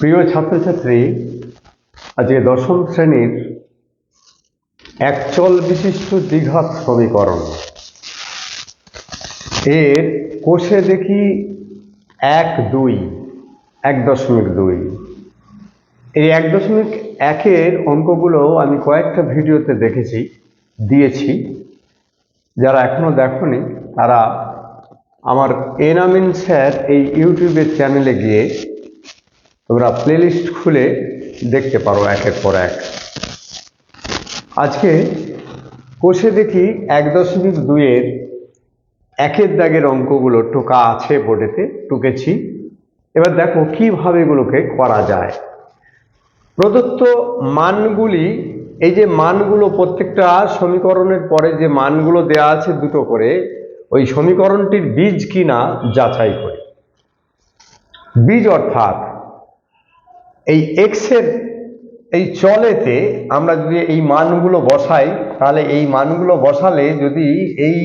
প্রিয় ছাত্রছাত্রী, আজকে দশম শ্রেণির একচল বিশিষ্ট দ্বিঘাত সমীকরণ। এর কোষে দেখি এক দুই, এক দশমিক দুই। এই এক দশমিক একের অঙ্কগুলো আমি কয়েকটা ভিডিওতে দেখেছি, দিয়েছি। যারা এখনও দেখনি, তারা আমার এনামিন স্যার এই ইউটিউবের চ্যানেলে গিয়ে তোমরা প্লেলিস্ট খুলে দেখতে পারো একের পর এক। আজকে কোষে দেখি এক দশমিক দুইয়ের একের দাগের অঙ্কগুলো টোকা আছে বোর্ডেতে, টুকেছি। এবার দেখো কীভাবে এগুলোকে করা যায়। প্রদত্ত মানগুলি, এই যে মানগুলো প্রত্যেকটা সমীকরণের পরে যে মানগুলো দেয়া আছে দুটো করে, ওই সমীকরণটির বীজ কিনা যাচাই করি। বীজ অর্থাৎ এই এক্সের এই চলেতে আমরা যদি এই মানগুলো বসাই, তাহলে এই মানগুলো বসালে যদি এই,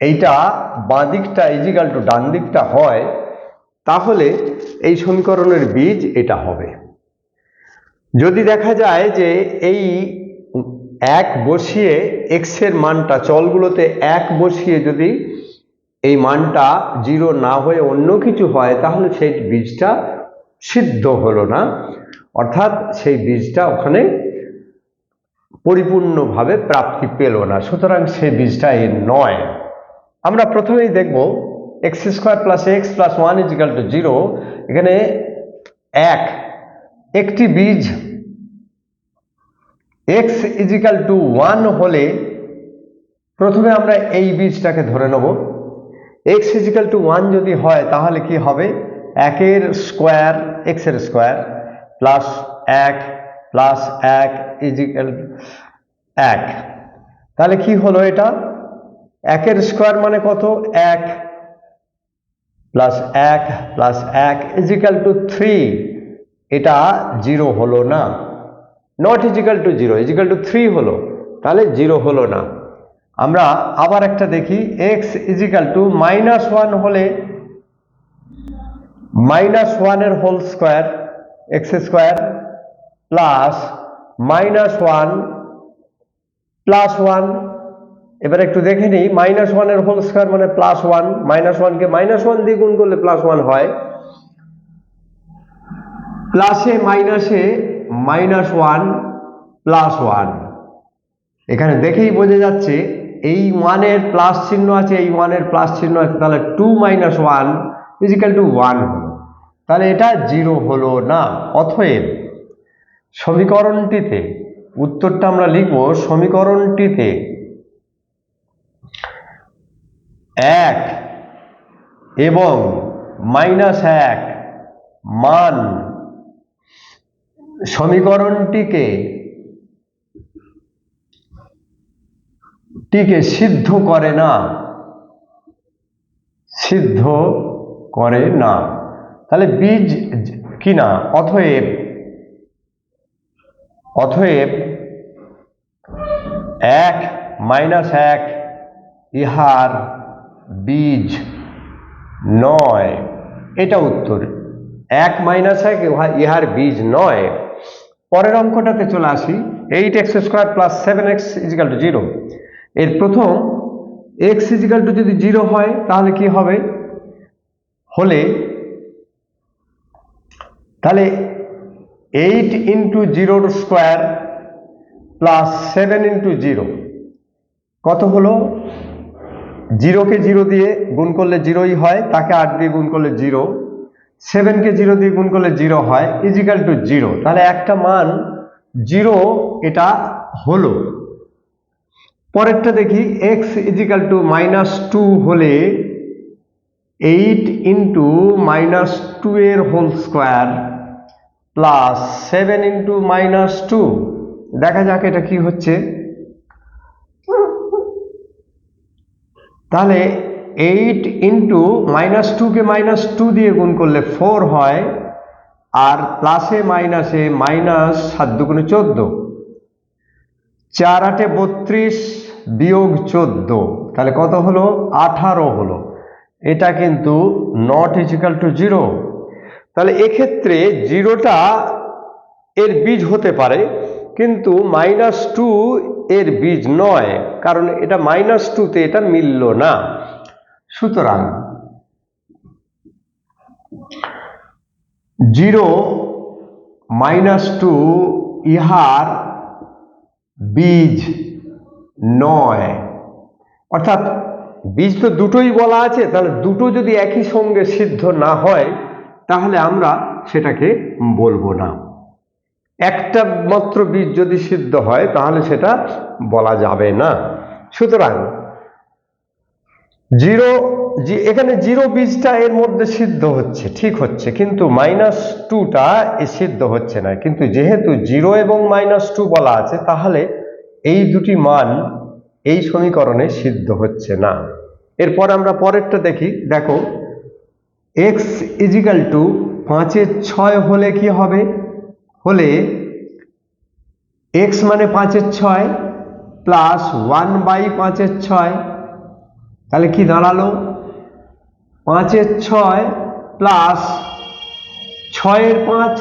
এইটা বাঁ দিকটা ইজিক্যাল টু ডান দিকটা হয়, তাহলে এই সমীকরণের বীজ এটা হবে। যদি দেখা যায় যে এই এক বসিয়ে এক্সের মানটা, চলগুলোতে এক বসিয়ে যদি এই মানটা জিরো না হয়ে অন্য কিছু হয়, তাহলে সেই বীজটা সিদ্ধ হলো না। অর্থাৎ সেই বীজটা ওখানে পরিপূর্ণভাবে প্রাপ্তি পেল না। সুতরাং সেই বীজটা এর নয়। আমরা প্রথমেই দেখব x square plus x plus one is equal to zero এখানে এক। একটি বীজ এক্স ইজিক্যাল টু ওয়ান হলে প্রথমে আমরা এই বীজটাকে ধরে নেব। এক্স ইজিক্যাল টু ওয়ান যদি হয় তাহলে কি হবে? একের স্কোয়ার এক্সের স্কোয়ার প্লাস এক প্লাস এক ইজিক্যাল এক। তাহলে কি হলো এটা? একের স্কোয়ার মানে কত? এক প্লাস এক প্লাস এক ইজিক্যাল টু থ্রি এটা জিরো হলো না। Not is equal to zero is equal to three হলো। তাহলে জিরো হলো না। আমরা আবার একটা দেখি x is equal to minus one হলে মাইনাস ওয়ানের whole square x square plus minus one plus one এবার একটু দেখে নিই মাইনাস ওয়ানের হোল স্কোয়ার মানে প্লাস ওয়ান মাইনাস ওয়ানকে মাইনাস ওয়ান দিয়ে গুণ করলে প্লাস ওয়ান হয়। প্লাসে মাইনাসে মাইনাস ওয়ান প্লাস ওয়ান এখানে দেখেই বোঝা যাচ্ছে, এই ওয়ানের প্লাস চিহ্ন আছে, এই ওয়ানের প্লাস চিহ্ন আছে, তাহলে two minus one is equal to one তাহলে এটা জিরো হলো না। অথব সমীকরণটিতে উত্তরটা আমরা লিখব সমীকরণটিতে এক এবং মাইনাস এক মান সমীকরণটিকে টিকে সিদ্ধ করে না। সিদ্ধ করে না। তাহলে বীজ কি না? অথয়েব অথয়েব এক মাইনাস এক ইহার বীজ নয়। এটা উত্তর। এক মাইনাস এক ইহার বীজ নয়। পরের অঙ্কটাতে চলে আসি। Eight x square plus seven x is equal to zero. এর প্রথম এক্স ইজিক্যাল টু যদি জিরো হয়, তাহলে কি হবে? হলে তাহলে এইট ইন্টু জিরোর square plus seven into zero কত হলো? জিরোকে জিরো দিয়ে গুণ করলে জিরোই হয়, তাকে আট দিয়ে গুণ করলে জিরো সেভেনকে জিরো দিয়ে গুণ করলে জিরো হয় ইজিক্যাল টু জিরো তাহলে একটা মান জিরো এটা হলো। পরেরটা দেখি x is equal to minus two হলে এইট ইন্টু মাইনাস টু এর whole square plus seven into minus two. দেখা যাক এটা কি হচ্ছে। তাহলে এইট ইন্টু মাইনাস টুকে মাইনাস টু দিয়ে গুণ করলে ফোর হয়, আর প্লাসে মাইনাসে মাইনাস সাত দুগুণে চোদ্দ। চার আটে বত্রিশ বিয়োগ চোদ্দ, তাহলে কত হলো? আঠারো হলো। এটা কিন্তু নট ইজিক্যাল টু জিরো তাহলে এক্ষেত্রে জিরোটা এর বীজ হতে পারে, কিন্তু মাইনাস টু এর বীজ নয়, কারণ এটা মাইনাস টুতে এটা মিলল না। সুতরাং জিরো মাইনাস টু ইহার বীজ নয়। অর্থাৎ বীজ তো দুটোই বলা আছে, তাহলে দুটো যদি একই সঙ্গে সিদ্ধ না হয় তাহলে আমরা সেটাকে বলব না। একটা মাত্র বীজ যদি সিদ্ধ হয়, তাহলে সেটা বলা যাবে না। সুতরাং জিরো এখানে জিরো বীজটা এর মধ্যে সিদ্ধ হচ্ছে, ঠিক হচ্ছে, কিন্তু মাইনাস টুটা সিদ্ধ হচ্ছে না। কিন্তু যেহেতু জিরো এবং মাইনাস টু বলা আছে, তাহলে এই দুটি মান এই সমীকরণে সিদ্ধ হচ্ছে না। এরপর আমরা পরেরটা দেখি। দেখো এক্স ইজিক্যাল টু পাঁচের ছয় হলে কি হবে? হলে এক্স মানে পাঁচের ছয় প্লাস ওয়ান বাই পাঁচের ছয়। তাহলে কি দাঁড়াল? পাঁচের ছয় প্লাস ছয়ের পাঁচ,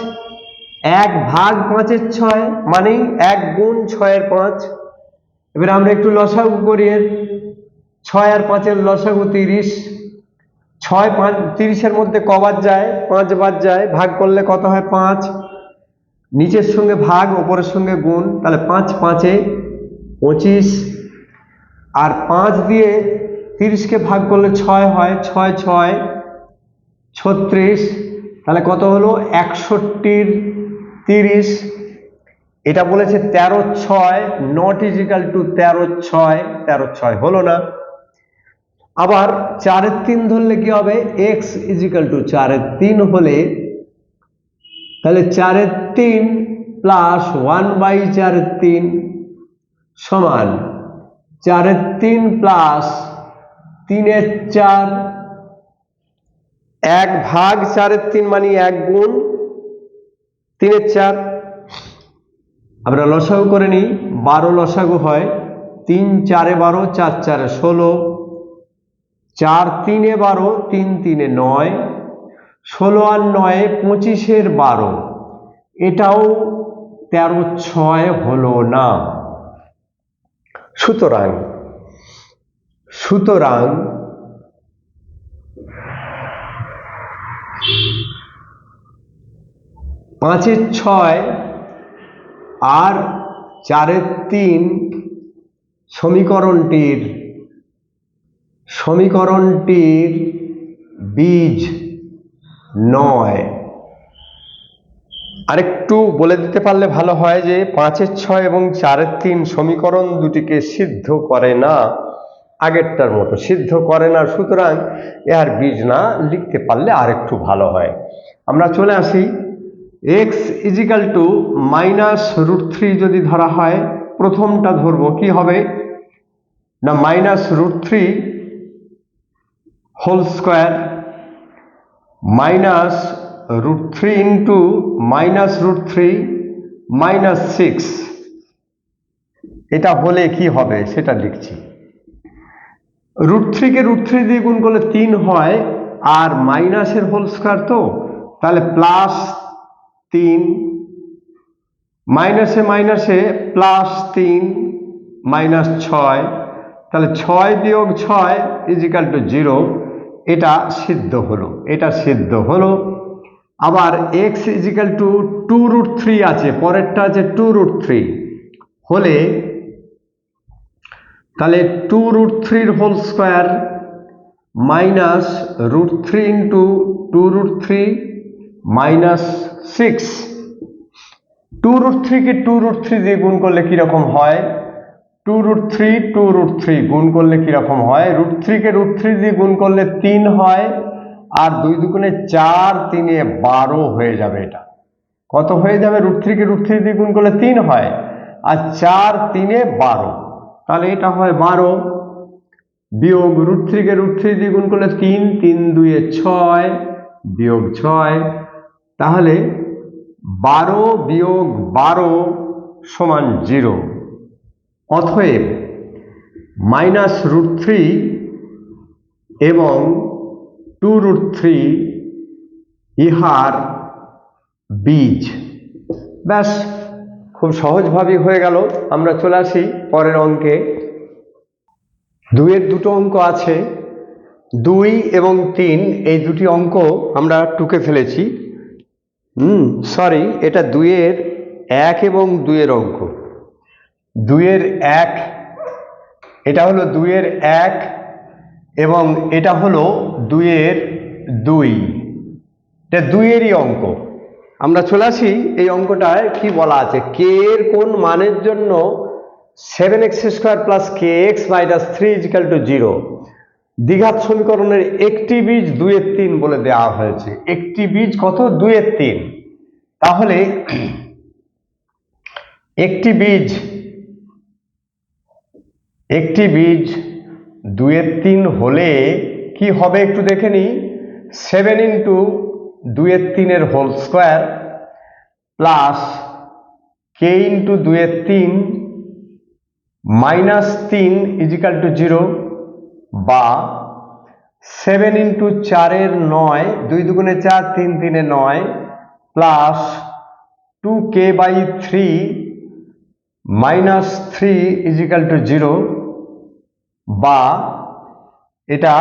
এক ভাগ পাঁচের ছয় মানেই এক গুণ ছয়ের পাঁচ। এবার আমরা একটু লসাগু করি ছয় আর পাঁচের লসাগু তিরিশ। ছয় পাঁচ, তিরিশের মধ্যে কবার যায় পাঁচ বার যায়, ভাগ করলে কত হয়? পাঁচ। নিচের সঙ্গে ভাগ, ওপরের সঙ্গে গুণ, তাহলে পাঁচ পাঁচে পঁচিশ। আর পাঁচ দিয়ে তিরিশকে ভাগ করলে ছয় হয়, ছয় ছয়, ছত্রিশ। তাহলে কত হলো? একষট্টির তিরিশ। এটা বলেছে তেরো ছয় নট ইজিক্যাল টু তেরো ছয় তেরো ছয় হলো না। আবার চারের তিন ধরলে কি হবে? এক্স ইজিক্যাল টু চারের তিন হলে তাহলে চারের তিন প্লাস ওয়ান বাই চারের তিন সমান চারের তিন প্লাস তিনের চার এক ভাগ চারের তিন মানে এক গুণ তিনের চার। আমরা লসাগু করে নিই, বারো লসাগু হয়, তিন চারে বারো, চার চারে ষোলো চার তিনে বারো, তিন তিনে নয়, ষোলো আর নয় পঁচিশের বারো। এটাও তেরো ছয় হলো না সুতরাং সুতরাং পাঁচের ছয় আর চারের তিন সমীকরণটির সমীকরণটির বীজ নয়। আরেকটু বলে দিতে পারলে ভালো হয় যে পাঁচের ছয় এবং চারের তিন সমীকরণ দুটিকে সিদ্ধ করে না, আগেরটার মতো সিদ্ধ করে না, সুতরাং এর বীজ না লিখতে পারলে আরেকটু ভালো হয়। আমরা চলে আসি। X is equal to minus root three যদি ধরা হয়, প্রথমটা ধরবো, কি হবে? না minus root three whole square minus root three into minus root three minus six এটা হলে কি হবে? সেটা লিখছি। রুট থ্রিকে রুট থ্রি দিয়ে গুণ করলে তিন হয়, আর মাইনাসের হোল স্কোয়ার তো? তাহলে প্লাস তিন মাইনাসে মাইনাসে প্লাস তিন মাইনাস ছয়। তাহলে ছয় বিয়োগ ছয় ইজিক্যাল টু জিরো এটা সিদ্ধ হলো, এটা সিদ্ধ হলো। আবার x is equal to two root three আছে, পরেরটা আছে টু রুট থ্রি হলে তাহলে টু রুট থ্রির whole square minus root three into two root three minus six two root থ্রিকে two root three দিয়ে গুণ করলে কীরকম হয়? Two root three, two root three গুণ করলে কীরকম হয়? রুট থ্রিকে রুট থ্রি দিয়ে গুণ করলে তিন হয়, আর দুই দুগুণে চার তিনে বারো হয়ে যাবে এটা। কত হয়ে যাবে? রুট থ্রিকে রুট থ্রি দিয়ে গুণ করলে তিন হয়, আর চার তিনে বারো। তাহলে এটা হয় বারো বিয়োগ রুট থ্রিকে রুট থ্রি দিয়ে গুণ করলে তিন তিন দুয়ে ছয় বিয়োগ ছয়। তাহলে বারো বিয়োগ বারো সমান জিরো। অতএব মাইনাস রুট থ্রি এবং টু রুট থ্রি ইহার বীজ। ব্যাস, খুব সহজভাবেই হয়ে গেল। আমরা চলে আসি পরের অঙ্কে। দুইয়ের দুটো অঙ্ক আছে। দুই এবং তিন, এই দুটি অঙ্ক আমরা টুকে ফেলেছি। হুম সরি এটা দুইয়ের এক এবং দুইয়ের অঙ্ক। দুইয়ের এক, এটা হলো দুইয়ের এক এবং এটা হলো দুইয়ের দুই। এটা দুইয়েরই অঙ্ক। আমরা চলে আসি এই অঙ্কটায়, কি বলা আছে? কে এর কোন মানের জন্য seven x square plus k x minus three is equal to zero দ্বিঘাত সমীকরণের একটি বীজ দুইয়ের তিন বলে দেওয়া হয়েছে। একটি বীজ কত? দুইয়ের তিন। তাহলে, একটি বীজ একটি বীজ দুইয়ের তিন হলে কি হবে একটু দেখে নিই। সেভেন ইন্টু দুইয়ের তিনের whole square plus k into দুইয়ের তিন মাইনাস তিন ইজিক্যাল টু জিরো বা সেভেন ইন্টু চারের নয়, দুই দুগুণে চার, তিন তিনে নয় plus two k by three minus three is equal to zero বা এটা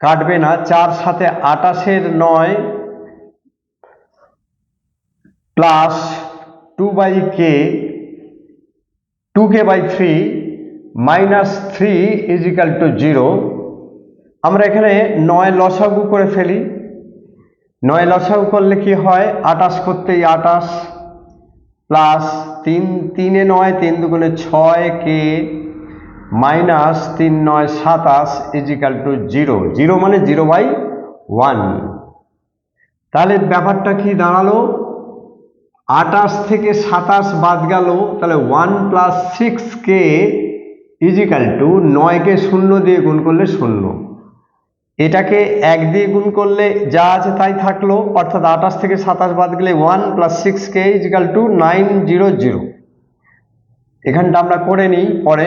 কাটবে না, চার সাথে আটাশের নয় plus two by k two k by three minus three is equal to zero আমরা এখানে নয় লসাগু করে ফেলি। নয় লসাগু করলে কি হয়? আটাশ করতেই আটাশ প্লাস তিন, তিনে নয়, তিন দুগুণে ছয় কে মাইনাস তিন নয় সাতাশ is equal to zero zero মানে জিরো বাই ওয়ান তাহলে ব্যাপারটা কি দাঁড়াল? আটাশ থেকে সাতাশ বাদ গেল, তাহলে one plus six k is equal to নয়কে শূন্য দিয়ে গুণ করলে শূন্য। এটাকে এক দিয়ে গুণ করলে যা আছে তাই থাকল, অর্থাৎ আঠাশ থেকে সাতাশ বাদ গেলে one plus six k is equal to nine zero zero এখানটা আমরা করে নিই, পরে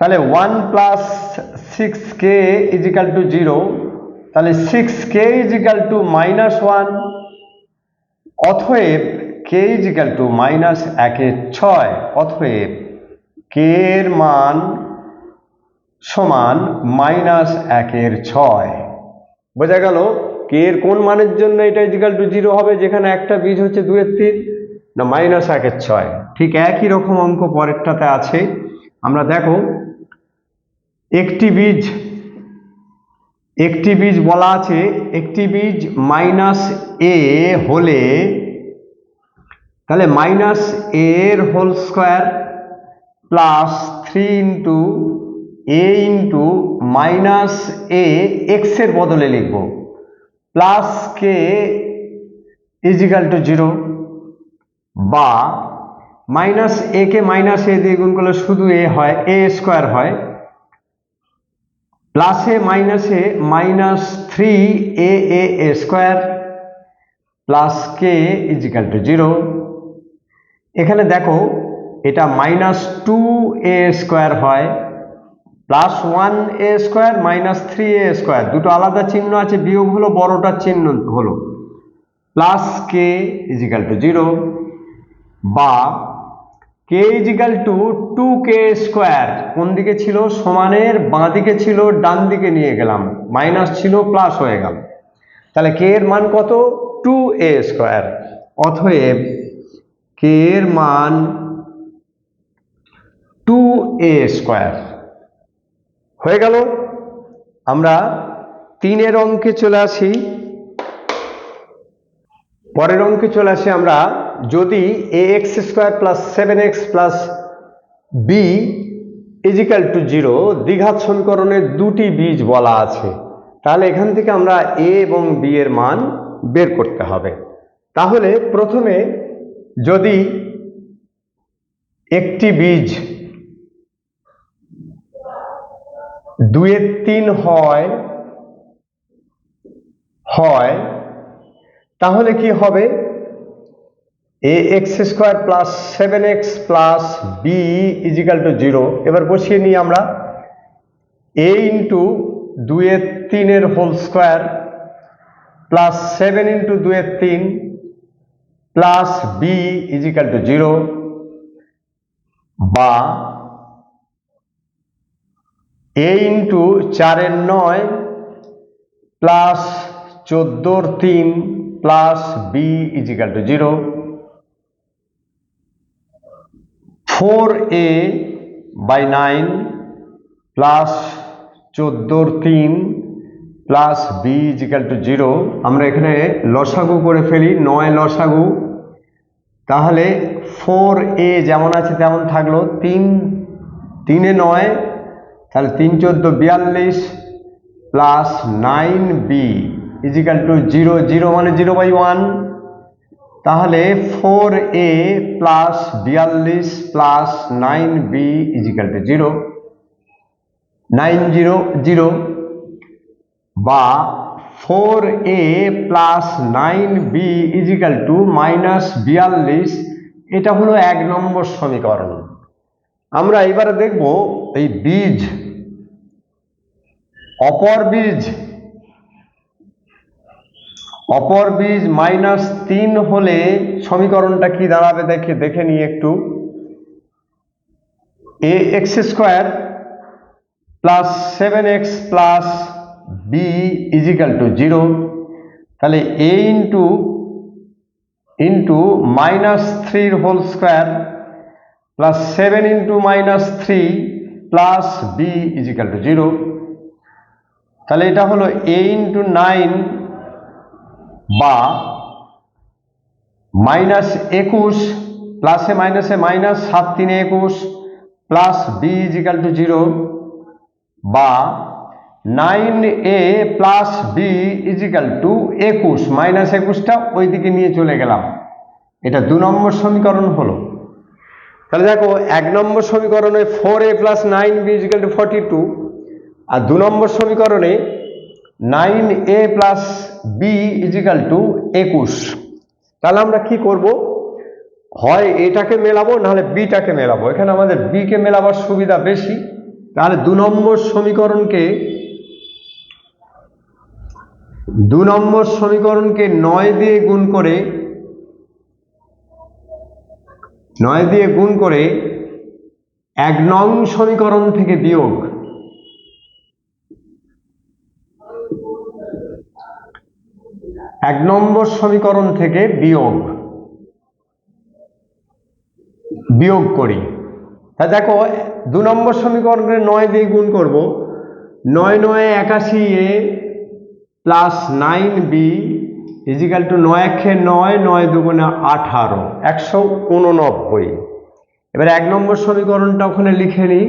তাহলে one plus six k is equal to zero তাহলে six k is equal to minus one অথয়েব k is equal to minus একের ছয়। অথয়েব কে এর মান সমান মাইনাস একের ছয়। বোঝা গেল? কে এর কোন মানের জন্য এটা ইজিক্যাল টু জিরো হবে? যেখানে একটা বীজ হচ্ছে দুয়ের তিন, না মাইনাস একের ছয়? ঠিক একই রকম অঙ্ক পরেরটাতে আছে। আমরা দেখো একটি বীজ একটি বীজ বলা আছে, একটি বীজ মাইনাস এ হলে, তাহলে মাইনাস এর whole square plus three into a into minus a এক্সের বদলে লিখব। Plus k is equal to zero বা minus a K minus a দিয়ে গুণ করলে শুধু এ হয় এ স্কোয়ার হয়। প্লাসে মাইনাসে minus three a a a square plus k is equal to zero এখানে দেখো, এটা মাইনাস টু এ স্কোয়ার হয় plus one a square minus three a square দুটো আলাদা চিহ্ন আছে, বিয়োগ হলো বড়টার চিহ্ন হলো। Plus k is equal to zero বা k is equal to two K square কোন দিকে ছিল? সমানের বাঁ দিকে ছিল, ডান দিকে নিয়ে গেলাম। মাইনাস ছিল প্লাস হয়ে গেল। তাহলে কে এর মান কত? টু এ স্কোয়ার অথব কে এর মান টু এ স্কোয়ার হয়ে গেল। আমরা তিনের অঙ্কে চলে আসি। পরের অঙ্কে চলে আসি আমরা যদি a x square plus seven x plus b is equal to zero দ্বিঘাত সমীকরণের দুটি বীজ বলা আছে, তাহলে এখান থেকে আমরা এ এবং বি এর মান বের করতে হবে। তাহলে প্রথমে যদি একটি বীজ দুয়ের তিন হয় হয়, তাহলে কি হবে? A x square plus seven x plus b is equal to zero এবার বসিয়ে নিই আমরা। এ ইন্টু দুয়ের তিনের whole square plus seven into দুয়ের তিন plus b is equal to zero বা এ ইন্টু চারের নয় প্লাস চোদ্দোর তিন plus b is equal to zero four a by nine plus চোদ্দোর তিন plus b is equal to zero. আমরা এখানে লসাগু করে ফেলি, নয় লসাগু। তাহলে ফোর এ যেমন আছে তেমন থাকল। তিন, তিনে নয়, তাহলে তিন চোদ্দ বিয়াল্লিশ plus nine b is equal to zero. Zero মানে জিরো বাই ওয়ান। তাহলে ফোর এ প্লাস বিয়াল্লিশ plus nine b is equal to zero nine zero zero বা four a plus nine b is equal to minus বিয়াল্লিশ, এটা হলো এক নম্বর সমীকরণ। আমরা এবারে দেখব এই বীজ, অপর বীজ অপর বীজ মাইনাস তিন হলে সমীকরণটা কি দাঁড়াবে? দেখে দেখে নিই একটু। A x square plus seven x plus b is equal to zero তাহলে এ ইন্টু ইন্টু মাইনাস থ্রির whole square plus seven into minus three plus b is equal to zero তাহলে এটা হলো এ ইন্টু নাইন বা minus একুশ প্লাসে মাইনাসে minus সাত তিনে একুশ plus b is equal to zero বা nine a plus b is equal to একুশ। মাইনাস একুশটা ওই দিকে নিয়ে চলে গেলাম। এটা দু নম্বর সমীকরণ হলো। তাহলে দেখো, এক নম্বর সমীকরণে four a plus nine b is equal to forty two আর দু নম্বর সমীকরণে nine a plus b is equal to একুশ। তাহলে আমরা কি করব? হয় এটাকে মেলাবো, নাহলে বিটাকে মেলাবো। এখানে আমাদের বিকে মেলাবার সুবিধা বেশি। তাহলে দু নম্বর সমীকরণকে, দু নম্বর সমীকরণকে নয় দিয়ে গুণ করে, নয় দিয়ে গুণ করে এক নং সমীকরণ থেকে বিয়োগ। এক নম্বর সমীকরণ থেকে বিয়োগ। বিয়োগ করি। তা দেখো, দু নম্বর সমীকরণে নয় দিয়ে গুণ করব। নয় নয় একাশি a plus nine b is equal to নয় একে নয় নয় দুগুণে আঠারো, একশো উননব্বই। এবার এক নম্বর সমীকরণটা ওখানে লিখে নিই।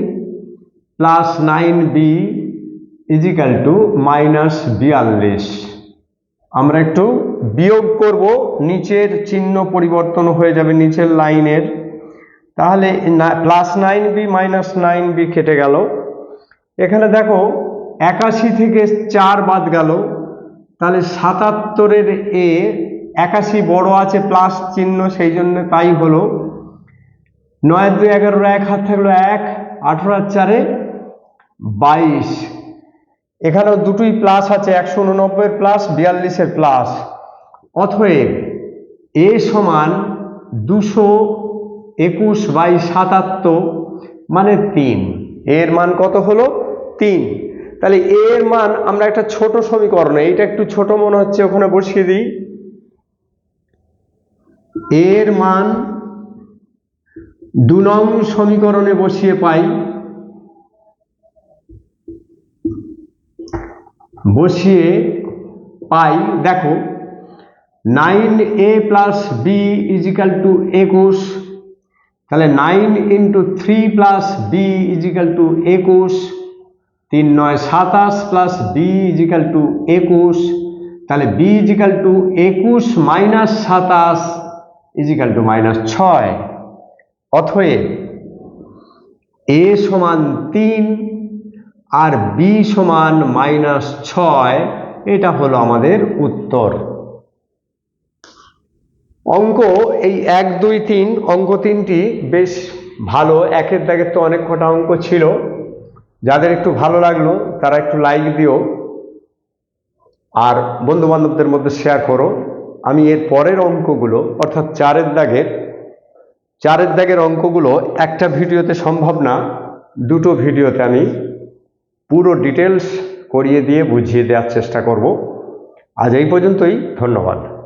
Plus nine b is equal to minus বিয়াল্লিশ। আমরা একটু বিয়োগ করব, নিচের চিহ্ন পরিবর্তন হয়ে যাবে নিচের লাইনের। তাহলে plus nine b minus nine b কেটে গেল। এখানে দেখো, একাশি থেকে চার বাদ গেল। তাহলে সাতাত্তরের এ, একাশি বড় আছে প্লাস চিহ্ন, সেই জন্য তাই হলো। নয় দুই এগারোর এক হাত থাকল এক, আঠেরো চারে বাইশ। এখানেও দুটোই প্লাস আছে, একশো উননব্বইয়ের প্লাস বিয়াল্লিশের প্লাস অথব এ সমান দুশো একুশ বাই সাতাত্তর মানে তিন। এর মান কত হলো? তিন। তাহলে এর মান আমরা একটা ছোট সমীকরণ, এইটা একটু ছোট মনে হচ্ছে, ওখানে বসিয়ে দিই। এর মান দু নং সমীকরণে বসিয়ে পাই। বসিয়ে পাই, দেখো nine a plus b is equal to একুশ তাহলে nine into three plus b is equal to একুশ তিন নয় সাতাশ প্লাস বি ইজিক্যাল টু একুশ তাহলে বি ইজিক্যাল টু একুশ মাইনাস সাতাশ ইজিক্যাল টু মাইনাস ছয় অথয়ে এ সমান তিন আর বি সমান মাইনাস ছয়, এটা হলো আমাদের উত্তর। অঙ্ক, এই এক, দুই, তিন, অঙ্ক তিনটি বেশ ভালো। একের দাগের তো অনেক কটা অঙ্ক ছিল। যাদের একটু ভালো লাগল, তারা একটু লাইক দিও। আর বন্ধু বান্ধবদের মধ্যে শেয়ার করো। আমি এর পরের অঙ্কগুলো, অর্থাৎ চারের দাগের চারের দাগের অঙ্কগুলো একটা ভিডিওতে সম্ভব না, দুটো ভিডিওতে আমি পুরো ডিটেলস করিয়ে দিয়ে বুঝিয়ে দেওয়ার চেষ্টা করব। আজ এই পর্যন্তই ধন্যবাদ।